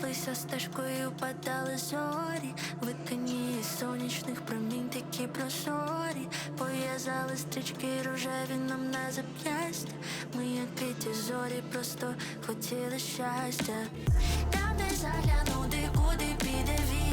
пройшлися стежкою, падали зорі, Витані сонячних промінь такі прозорі, пов'язали стрічки рожеві нам на зап'ястя. Ми, як ті зорі, просто хотіли щастя. Там, де заглянути, куди піде вітер,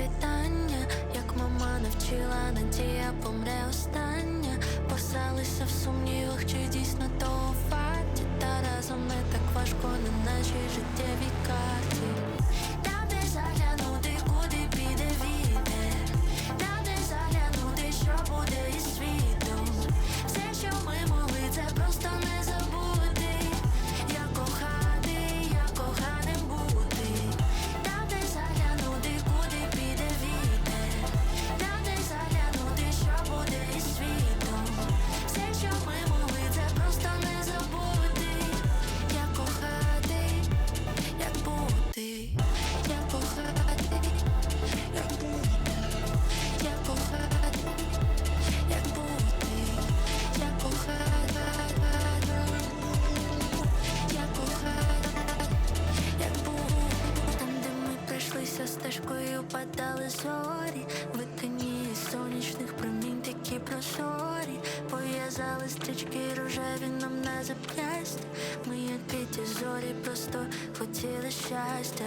зранку світання, як мама навчила, надія помре остання, Посалися в сумнівах, чи дійсно то у факті, та разом не так важко не нашій життєвій карті. Пройшлися стежкою, падали зорі, витині сонячних промінь такі прозорі, пов'язали стрічки рожеві нам на зап'ястя. Ми, як ті зорі, просто хотіли щастя.